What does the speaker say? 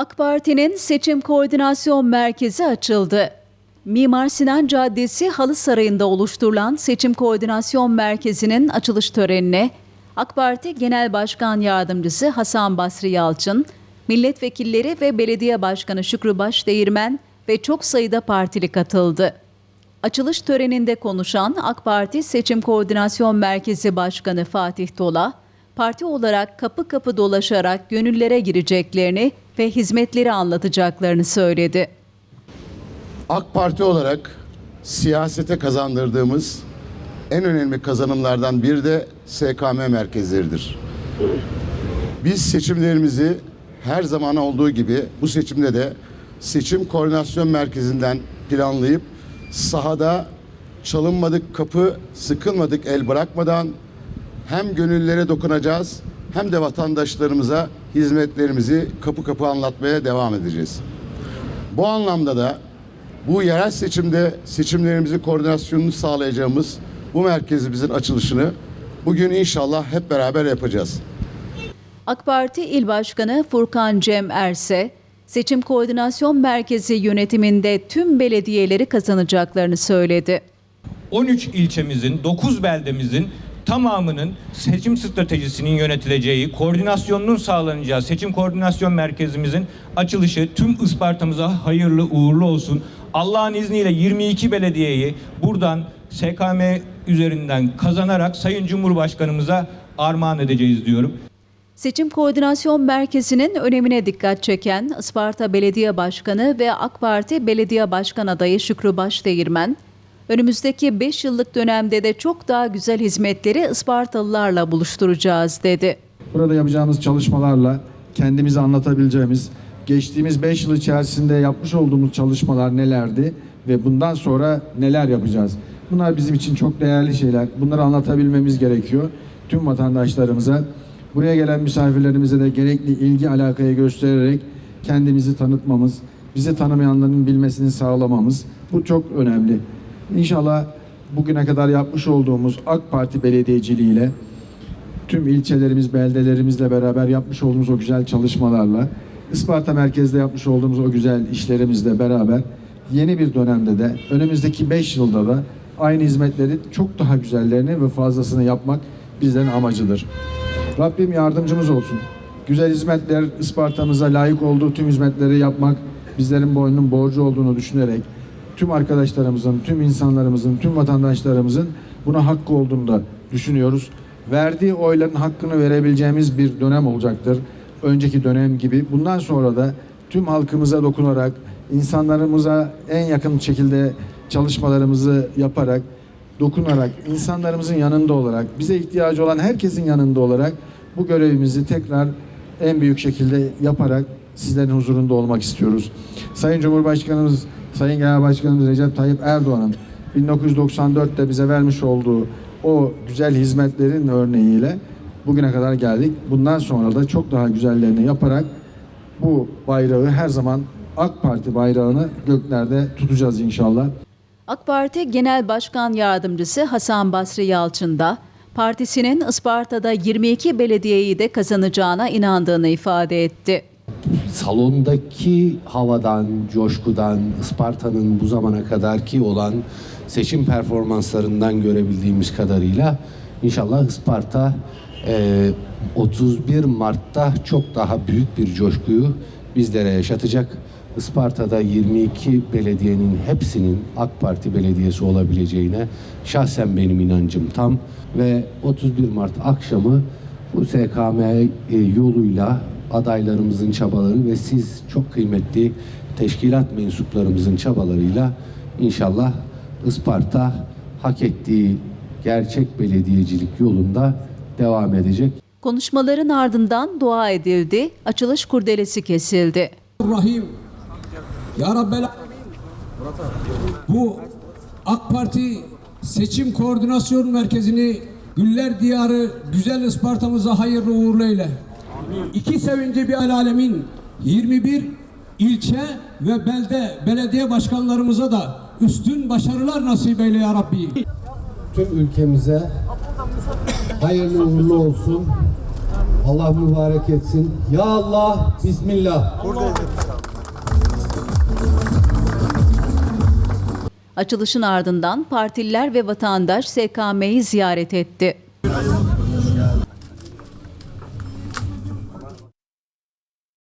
AK Parti'nin seçim koordinasyon merkezi açıldı. Mimar Sinan Caddesi Halı Sarayı'nda oluşturulan Seçim Koordinasyon Merkezi'nin açılış törenine AK Parti Genel Başkan Yardımcısı Hasan Basri Yalçın, milletvekilleri ve belediye başkanı Şükrü Başdeğirmen ve çok sayıda partili katıldı. Açılış töreninde konuşan AK Parti Seçim Koordinasyon Merkezi Başkanı Fatih Tola, parti olarak kapı kapı dolaşarak gönüllere gireceklerini ve hizmetleri anlatacaklarını söyledi. AK Parti olarak siyasete kazandırdığımız en önemli kazanımlardan biri de SKM merkezleridir. Biz seçimlerimizi her zaman olduğu gibi bu seçimde de seçim koordinasyon merkezinden planlayıp sahada çalınmadık kapı, sıkılmadık el bırakmadan hem gönüllere dokunacağız hem de vatandaşlarımıza hizmetlerimizi kapı kapı anlatmaya devam edeceğiz. Bu anlamda da bu yerel seçimde seçimlerimizi koordinasyonunu sağlayacağımız bu merkezimizin açılışını bugün inşallah hep beraber yapacağız. AK Parti İl Başkanı Furkan Cem Erse, Seçim Koordinasyon Merkezi yönetiminde tüm belediyeleri kazanacaklarını söyledi. 13 ilçemizin, 9 beldemizin tamamının seçim stratejisinin yönetileceği, koordinasyonunun sağlanacağı seçim koordinasyon merkezimizin açılışı tüm Isparta'mıza hayırlı uğurlu olsun. Allah'ın izniyle 22 belediyeyi buradan SKM üzerinden kazanarak Sayın Cumhurbaşkanımıza armağan edeceğiz diyorum. Seçim Koordinasyon Merkezi'nin önemine dikkat çeken Isparta Belediye Başkanı ve AK Parti Belediye Başkan adayı Şükrü Başdeğirmen, önümüzdeki 5 yıllık dönemde de çok daha güzel hizmetleri Ispartalılarla buluşturacağız dedi. Burada yapacağımız çalışmalarla kendimizi anlatabileceğimiz, geçtiğimiz 5 yıl içerisinde yapmış olduğumuz çalışmalar nelerdi ve bundan sonra neler yapacağız? Bunlar bizim için çok değerli şeyler. Bunları anlatabilmemiz gerekiyor tüm vatandaşlarımıza. Buraya gelen misafirlerimize de gerekli ilgi alakayı göstererek kendimizi tanıtmamız, bizi tanımayanların bilmesini sağlamamız bu çok önemli. İnşallah bugüne kadar yapmış olduğumuz AK Parti belediyeciliğiyle tüm ilçelerimiz, beldelerimizle beraber yapmış olduğumuz o güzel çalışmalarla, Isparta merkezde yapmış olduğumuz o güzel işlerimizle beraber yeni bir dönemde de önümüzdeki 5 yılda da aynı hizmetleri çok daha güzellerini ve fazlasını yapmak bizlerin amacıdır. Rabbim yardımcımız olsun. Güzel hizmetler Isparta'mıza layık olduğu tüm hizmetleri yapmak bizlerin boynunun borcu olduğunu düşünerek tüm arkadaşlarımızın, tüm insanlarımızın, tüm vatandaşlarımızın buna hakkı olduğunu da düşünüyoruz. Verdiği oyların hakkını verebileceğimiz bir dönem olacaktır. Önceki dönem gibi. Bundan sonra da tüm halkımıza dokunarak, insanlarımıza en yakın şekilde çalışmalarımızı yaparak, dokunarak, insanlarımızın yanında olarak, bize ihtiyacı olan herkesin yanında olarak bu görevimizi tekrar en büyük şekilde yaparak sizlerin huzurunda olmak istiyoruz. Sayın Cumhurbaşkanımız, Sayın Genel Başkanımız Recep Tayyip Erdoğan'ın 1994'te bize vermiş olduğu o güzel hizmetlerin örneğiyle bugüne kadar geldik. Bundan sonra da çok daha güzellerini yaparak bu bayrağı her zaman AK Parti bayrağını göklerde tutacağız inşallah. AK Parti Genel Başkan Yardımcısı Hasan Basri Yalçın da partisinin Isparta'da 22 belediyeyi de kazanacağına inandığını ifade etti. Salondaki havadan, coşkudan, Isparta'nın bu zamana kadarki olan seçim performanslarından görebildiğimiz kadarıyla inşallah Isparta e, 31 Mart'ta çok daha büyük bir coşkuyu bizlere yaşatacak. Isparta'da 22 belediyenin hepsinin AK Parti belediyesi olabileceğine şahsen benim inancım tam ve 31 Mart akşamı bu SKM e, yoluyla adaylarımızın çabaları ve siz çok kıymetli teşkilat mensuplarımızın çabalarıyla inşallah Isparta hak ettiği gerçek belediyecilik yolunda devam edecek. Konuşmaların ardından dua edildi, açılış kurdelesi kesildi. Rahim Ya Rabbel bu AK Parti Seçim Koordinasyon Merkezi'ni Güller Diyarı güzel Isparta'mıza hayırlı uğurlu eyle. İki sevinci bir alemin 21 ilçe ve belde belediye başkanlarımıza da üstün başarılar nasip eyle ya Rabbi. Tüm ülkemize hayırlı uğurlu olsun. Allah mübarek etsin. Ya Allah, Bismillah. Açılışın ardından partililer ve vatandaş SKM'yi ziyaret etti.